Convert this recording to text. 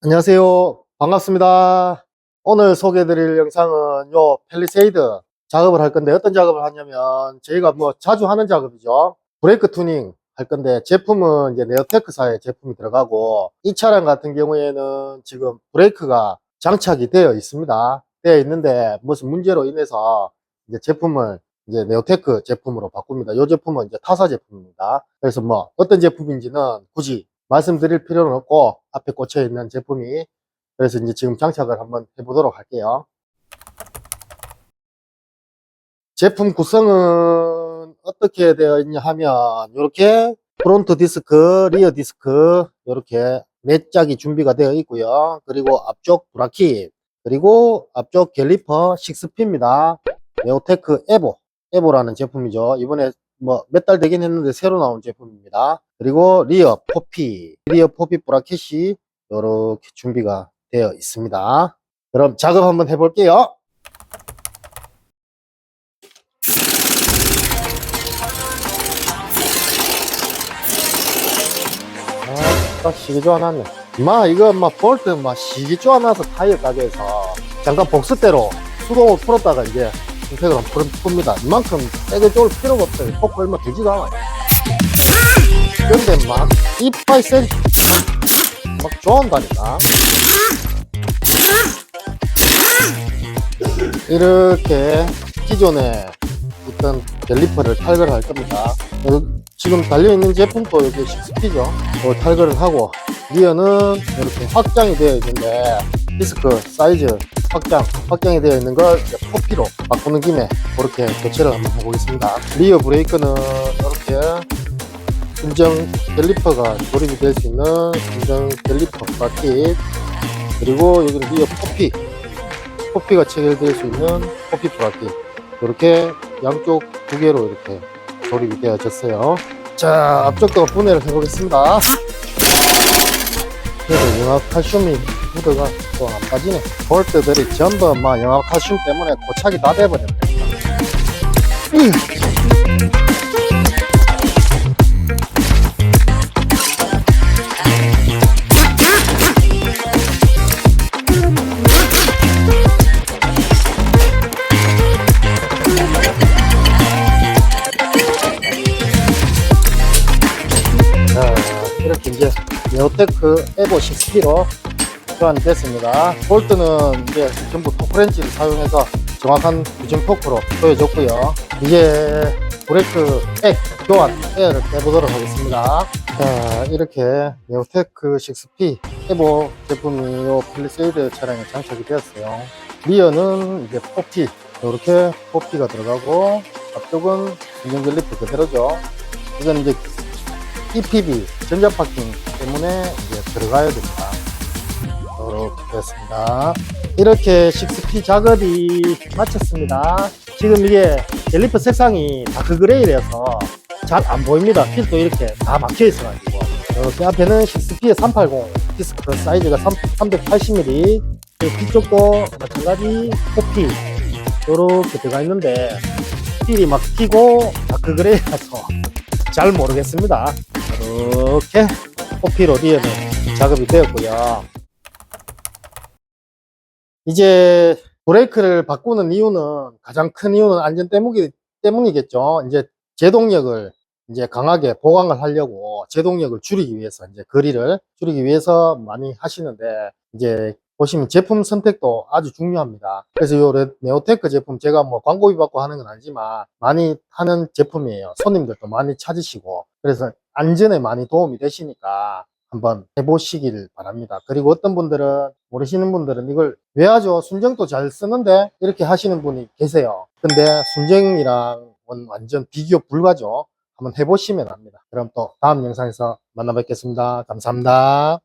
안녕하세요. 반갑습니다. 오늘 소개해 드릴 영상은 요 펠리세이드 작업을 할 건데 어떤 작업을 하냐면 저희가 뭐 자주 하는 작업이죠. 브레이크 투닝 할 건데 제품은 이제 네오테크사의 제품이 들어가고 이 차량 같은 경우에는 지금 브레이크가 장착이 되어 있습니다. 되어 있는데 무슨 문제로 인해서 이제 제품을 이제 네오테크 제품으로 바꿉니다. 이 제품은 이제 타사 제품입니다. 그래서 뭐 어떤 제품인지는 굳이 말씀드릴 필요는 없고 앞에 꽂혀 있는 제품이 그래서 이제 지금 장착을 한번 해보도록 할게요. 제품 구성은 어떻게 되어 있냐 하면 이렇게 프론트 디스크, 리어 디스크 이렇게 네 짝이 준비가 되어 있고요. 그리고 앞쪽 브라킷 그리고 앞쪽 갤리퍼 6P입니다. 네오테크 에보 에보라는 제품이죠. 이번에 뭐 몇 달 되긴 했는데 새로 나온 제품입니다. 그리고 리어 포피, 리어 포피 브라켓이 이렇게 준비가 되어 있습니다. 그럼 작업 한번 해볼게요. 아, 시기 좋아놨네. 마, 이거 막 볼트 막 시기 좋아놔서 타이어 가게에서 잠깐 복수대로 수동을 풀었다가 이제 한번 풀- 풉니다. 이만큼 세게 좋을 필요가 없어요. 폭 얼마 되지도 않아요. 근데 막 이빨 센, 막 좋아한다니까. 이렇게 기존에 있던 갤리퍼를 탈거를 할 겁니다. 어, 지금 달려있는 제품도 6P죠. 어, 탈거를 하고, 리어는 이렇게 확장이 되어 있는데, 디스크 사이즈 확장, 확장이 되어 있는 걸 이제 포피로 바꾸는 김에 그렇게 교체를 한번 해보겠습니다. 리어 브레이크는 이렇게 순정 갤리퍼가 조립이 될 수 있는 순정 갤리퍼 바킷 그리고 여기는 리어 포피 포피가 체결될 수 있는 포피 브라킷 이렇게 양쪽 두 개로 이렇게 조립이 되어졌어요 자 앞쪽도 분해를 해보겠습니다 그래도 영화 칼슘이 무드가 또 안 빠지네. 볼트들이 전부 막 칼슘 때문에 고착이 다 돼버렸네. 이렇게 이제 네오테크 에보 6P로 교환이 됐습니다. 볼트는 이제 전부 토크렌치를 사용해서 정확한 토크로 보여줬고요. 이제 브레이크 백 교환 에어를 빼보도록 하겠습니다. 자, 이렇게 네오테크 6P 에보 제품이 요 필리세이드 차량에 장착이 되었어요. 리어는 이제 4P 이렇게 4P가 들어가고 앞쪽은 인정 갤리프 그대로죠. 이건 이제 EPB 전자 파킹 때문에 이제 들어가야 됩니다. 이렇게 됐습니다. 이렇게 6P 작업이 마쳤습니다. 지금 이게 갤리퍼 색상이 다크 그레이라서 잘 안 보입니다. 필도 이렇게 다 막혀 있어가지고. 이렇게 앞에는 6P의 380 디스크 사이즈가 380mm 뒤쪽도 마찬가지 코피 이렇게 들어가 있는데 필이 막 튀고 다크 그레이라서 잘 모르겠습니다. 이렇게 코피로 리에는 작업이 되었고요. 이제 브레이크를 바꾸는 이유는 가장 큰 이유는 안전 때문이, 때문이겠죠. 이제 제동력을 이제 강하게 보강을 하려고 제동력을 줄이기 위해서 이제 거리를 줄이기 위해서 많이 하시는데 이제 보시면 제품 선택도 아주 중요합니다. 그래서 요 레- 네오테크 제품 제가 뭐 광고비 받고 하는 건 아니지만 많이 하는 제품이에요. 손님들도 많이 찾으시고 그래서 안전에 많이 도움이 되시니까 한번 해보시길 바랍니다. 그리고 어떤 분들은 모르시는 분들은 이걸 왜 하죠? 순정도 잘 쓰는데 이렇게 하시는 분이 계세요. 근데 순정이랑 완전 비교 불가죠. 한번 해보시면 압니다. 그럼 또 다음 영상에서 만나 뵙겠습니다. 감사합니다.